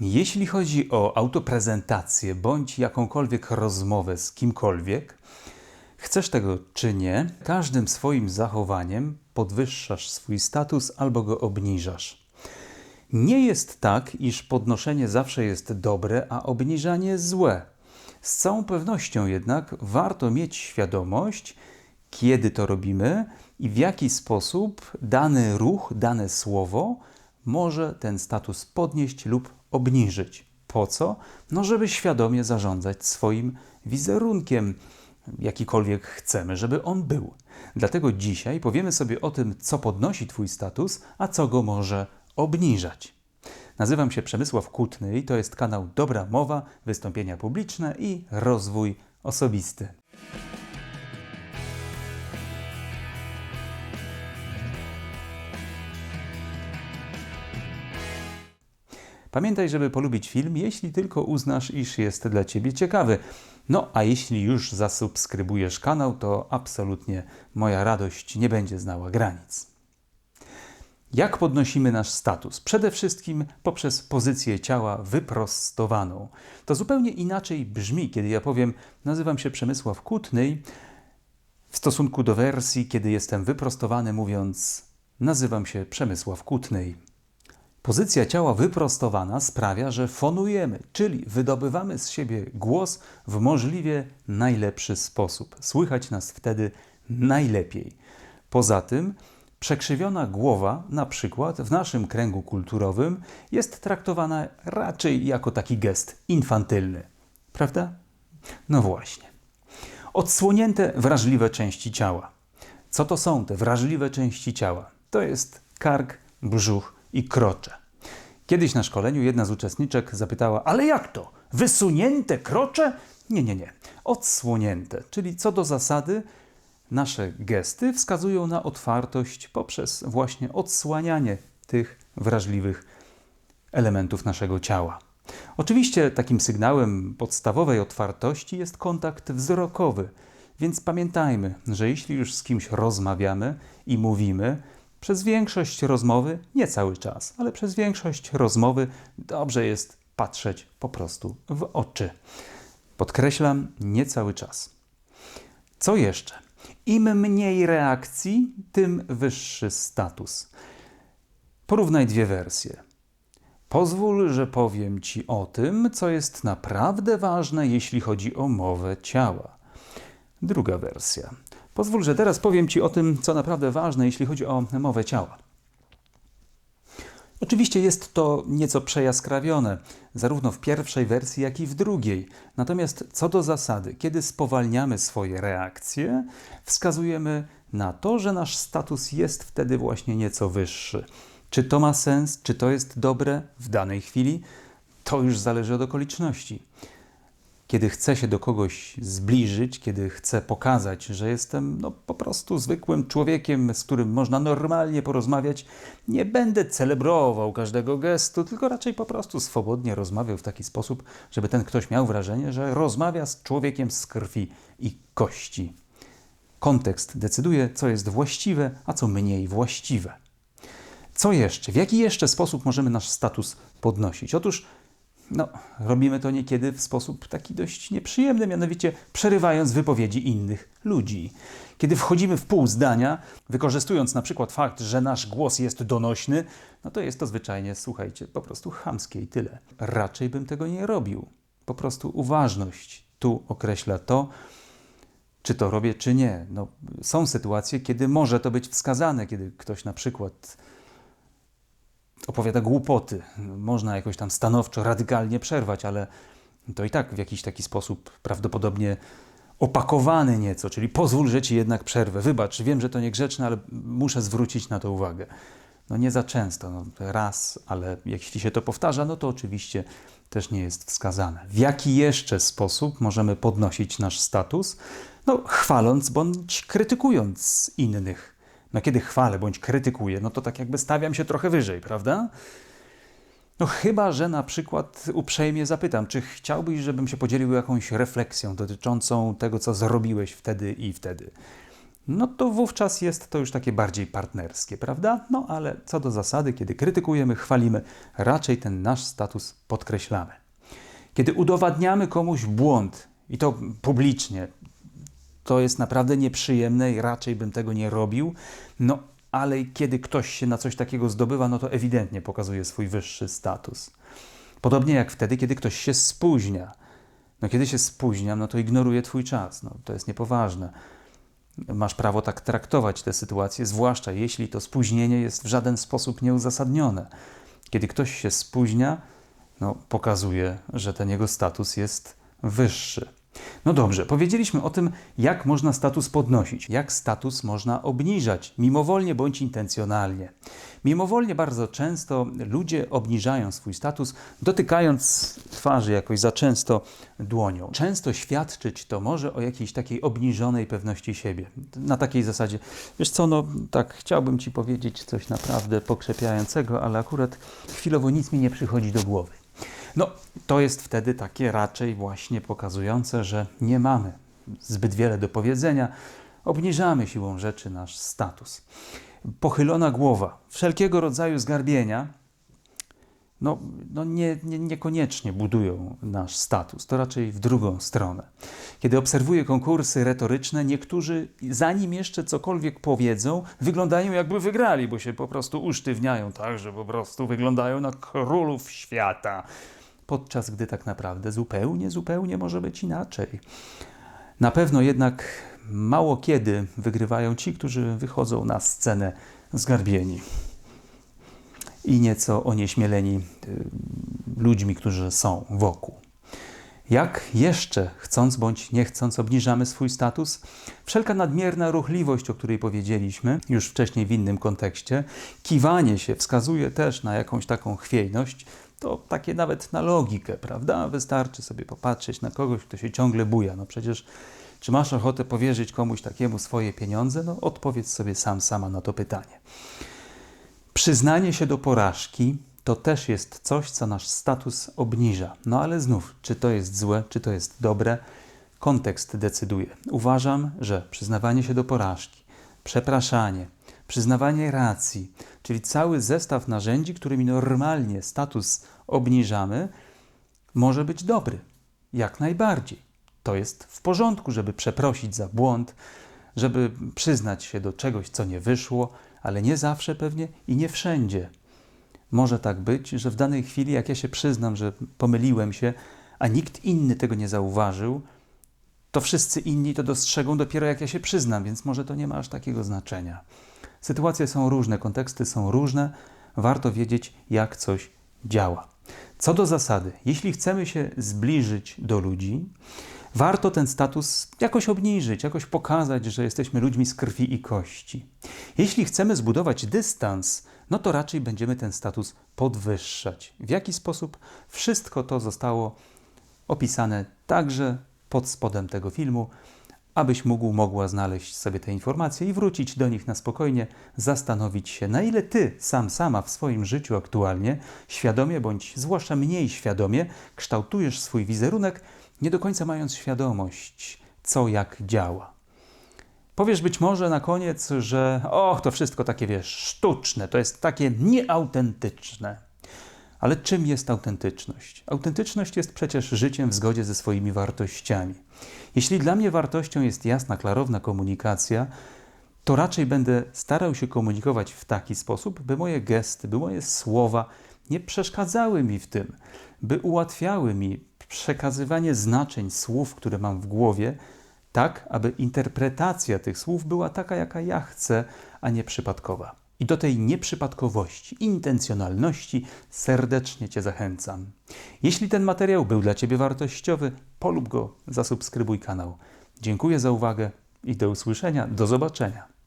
Jeśli chodzi o autoprezentację bądź jakąkolwiek rozmowę z kimkolwiek, chcesz tego czy nie, każdym swoim zachowaniem podwyższasz swój status albo go obniżasz. Nie jest tak, iż podnoszenie zawsze jest dobre, a obniżanie złe. Z całą pewnością jednak warto mieć świadomość, kiedy to robimy i w jaki sposób dany ruch, dane słowo może ten status podnieść lub obniżyć. Po co? No, żeby świadomie zarządzać swoim wizerunkiem, jakikolwiek chcemy, żeby on był. Dlatego dzisiaj powiemy sobie o tym, co podnosi Twój status, a co go może obniżać. Nazywam się Przemysław Kutny i to jest kanał Dobra Mowa, wystąpienia publiczne i rozwój osobisty. Pamiętaj, żeby polubić film, jeśli tylko uznasz, iż jest dla Ciebie ciekawy. No, a jeśli już zasubskrybujesz kanał, to absolutnie moja radość nie będzie znała granic. Jak podnosimy nasz status? Przede wszystkim poprzez pozycję ciała wyprostowaną. To zupełnie inaczej brzmi, kiedy ja powiem, nazywam się Przemysław Kutny, w stosunku do wersji, kiedy jestem wyprostowany, mówiąc, nazywam się Przemysław Kutny. Pozycja ciała wyprostowana sprawia, że fonujemy, czyli wydobywamy z siebie głos w możliwie najlepszy sposób. Słychać nas wtedy najlepiej. Poza tym, przekrzywiona głowa, na przykład w naszym kręgu kulturowym, jest traktowana raczej jako taki gest infantylny. Prawda? No właśnie. Odsłonięte wrażliwe części ciała. Co to są te wrażliwe części ciała? To jest kark, brzuch, i krocze. Kiedyś na szkoleniu jedna z uczestniczek zapytała: Ale jak to? Wysunięte krocze? Nie, nie, nie. Odsłonięte, czyli co do zasady, nasze gesty wskazują na otwartość poprzez właśnie odsłanianie tych wrażliwych elementów naszego ciała. Oczywiście takim sygnałem podstawowej otwartości jest kontakt wzrokowy, więc pamiętajmy, że jeśli już z kimś rozmawiamy i mówimy, przez większość rozmowy, nie cały czas, ale przez większość rozmowy dobrze jest patrzeć po prostu w oczy. Podkreślam, nie cały czas. Co jeszcze? Im mniej reakcji, tym wyższy status. Porównaj dwie wersje. Pozwól, że powiem Ci o tym, co jest naprawdę ważne, jeśli chodzi o mowę ciała. Druga wersja. Pozwól, że teraz powiem Ci o tym, co naprawdę ważne, jeśli chodzi o mowę ciała. Oczywiście jest to nieco przejaskrawione, zarówno w pierwszej wersji, jak i w drugiej. Natomiast co do zasady, kiedy spowalniamy swoje reakcje, wskazujemy na to, że nasz status jest wtedy właśnie nieco wyższy. Czy to ma sens, czy to jest dobre w danej chwili, to już zależy od okoliczności kiedy chcę się do kogoś zbliżyć, kiedy chcę pokazać, że jestem no, po prostu zwykłym człowiekiem, z którym można normalnie porozmawiać, nie będę celebrował każdego gestu, tylko raczej po prostu swobodnie rozmawiał w taki sposób, żeby ten ktoś miał wrażenie, że rozmawia z człowiekiem z krwi i kości. Kontekst decyduje, co jest właściwe, a co mniej właściwe. Co jeszcze? W jaki jeszcze sposób możemy nasz status podnosić? Otóż no, robimy to niekiedy w sposób taki dość nieprzyjemny, mianowicie przerywając wypowiedzi innych ludzi. Kiedy wchodzimy w pół zdania, wykorzystując na przykład fakt, że nasz głos jest donośny, no to jest to zwyczajnie, słuchajcie, po prostu chamskie i tyle. Raczej bym tego nie robił. Po prostu uważność tu określa to, czy to robię, czy nie. No, są sytuacje, kiedy może to być wskazane, kiedy ktoś na przykład opowiada głupoty. Można jakoś tam stanowczo, radykalnie przerwać, ale to i tak w jakiś taki sposób prawdopodobnie opakowany nieco, czyli pozwól, że ci jednak przerwę. Wybacz, wiem, że to niegrzeczne, ale muszę zwrócić na to uwagę. No nie za często, no raz, ale jeśli się to powtarza, no to oczywiście też nie jest wskazane. W jaki jeszcze sposób możemy podnosić nasz status? No chwaląc bądź krytykując innych. No kiedy chwalę bądź krytykuję, no to tak jakby stawiam się trochę wyżej, prawda? No chyba, że na przykład uprzejmie zapytam, czy chciałbyś, żebym się podzielił jakąś refleksją dotyczącą tego, co zrobiłeś wtedy i wtedy. no to wówczas jest to już takie bardziej partnerskie, prawda? No ale co do zasady, kiedy krytykujemy, chwalimy, raczej ten nasz status podkreślamy. Kiedy udowadniamy komuś błąd i to publicznie, to jest naprawdę nieprzyjemne i raczej bym tego nie robił. No ale kiedy ktoś się na coś takiego zdobywa, no to ewidentnie pokazuje swój wyższy status. Podobnie jak wtedy, kiedy ktoś się spóźnia. No kiedy się spóźniam, no to ignoruję Twój czas. No, to jest niepoważne. Masz prawo tak traktować tę sytuację, zwłaszcza jeśli to spóźnienie jest w żaden sposób nieuzasadnione. Kiedy ktoś się spóźnia, no, pokazuje, że ten jego status jest wyższy. No dobrze, powiedzieliśmy o tym, jak można status podnosić, jak status można obniżać, mimowolnie bądź intencjonalnie. Mimowolnie bardzo często ludzie obniżają swój status, dotykając twarzy jakoś za często dłonią. Często świadczyć to może o jakiejś takiej obniżonej pewności siebie. Na takiej zasadzie, wiesz co, no tak, chciałbym ci powiedzieć coś naprawdę pokrzepiającego, ale akurat chwilowo nic mi nie przychodzi do głowy. No, to jest wtedy takie raczej właśnie pokazujące, że nie mamy zbyt wiele do powiedzenia, obniżamy siłą rzeczy nasz status. Pochylona głowa, wszelkiego rodzaju zgarbienia, no, no nie, nie, niekoniecznie budują nasz status, to raczej w drugą stronę. Kiedy obserwuję konkursy retoryczne, niektórzy, zanim jeszcze cokolwiek powiedzą, wyglądają jakby wygrali, bo się po prostu usztywniają tak, że po prostu wyglądają na królów świata podczas gdy tak naprawdę zupełnie, zupełnie może być inaczej. Na pewno jednak mało kiedy wygrywają ci, którzy wychodzą na scenę zgarbieni i nieco onieśmieleni y, ludźmi, którzy są wokół. Jak jeszcze, chcąc bądź nie chcąc, obniżamy swój status? Wszelka nadmierna ruchliwość, o której powiedzieliśmy już wcześniej w innym kontekście, kiwanie się wskazuje też na jakąś taką chwiejność, to takie nawet na logikę, prawda? Wystarczy sobie popatrzeć na kogoś, kto się ciągle buja. No przecież, czy masz ochotę powierzyć komuś takiemu swoje pieniądze? No odpowiedz sobie sam, sama na to pytanie. Przyznanie się do porażki to też jest coś, co nasz status obniża. No ale znów, czy to jest złe, czy to jest dobre, kontekst decyduje. Uważam, że przyznawanie się do porażki, przepraszanie, przyznawanie racji, czyli cały zestaw narzędzi, którymi normalnie status obniżamy, może być dobry. Jak najbardziej. To jest w porządku, żeby przeprosić za błąd, żeby przyznać się do czegoś, co nie wyszło, ale nie zawsze pewnie i nie wszędzie. Może tak być, że w danej chwili, jak ja się przyznam, że pomyliłem się, a nikt inny tego nie zauważył, to wszyscy inni to dostrzegą dopiero jak ja się przyznam, więc może to nie ma aż takiego znaczenia. Sytuacje są różne, konteksty są różne, warto wiedzieć, jak coś działa. Co do zasady, jeśli chcemy się zbliżyć do ludzi, warto ten status jakoś obniżyć, jakoś pokazać, że jesteśmy ludźmi z krwi i kości. Jeśli chcemy zbudować dystans, no to raczej będziemy ten status podwyższać. W jaki sposób? Wszystko to zostało opisane także pod spodem tego filmu abyś mógł, mogła znaleźć sobie te informacje i wrócić do nich na spokojnie, zastanowić się, na ile ty sam, sama w swoim życiu aktualnie, świadomie bądź zwłaszcza mniej świadomie, kształtujesz swój wizerunek, nie do końca mając świadomość, co jak działa. Powiesz być może na koniec, że och, to wszystko takie wiesz, sztuczne, to jest takie nieautentyczne. Ale czym jest autentyczność? Autentyczność jest przecież życiem w zgodzie ze swoimi wartościami. Jeśli dla mnie wartością jest jasna, klarowna komunikacja, to raczej będę starał się komunikować w taki sposób, by moje gesty, by moje słowa nie przeszkadzały mi w tym, by ułatwiały mi przekazywanie znaczeń słów, które mam w głowie, tak, aby interpretacja tych słów była taka, jaka ja chcę, a nie przypadkowa. I do tej nieprzypadkowości, intencjonalności serdecznie Cię zachęcam. Jeśli ten materiał był dla Ciebie wartościowy, polub go, zasubskrybuj kanał. Dziękuję za uwagę i do usłyszenia, do zobaczenia.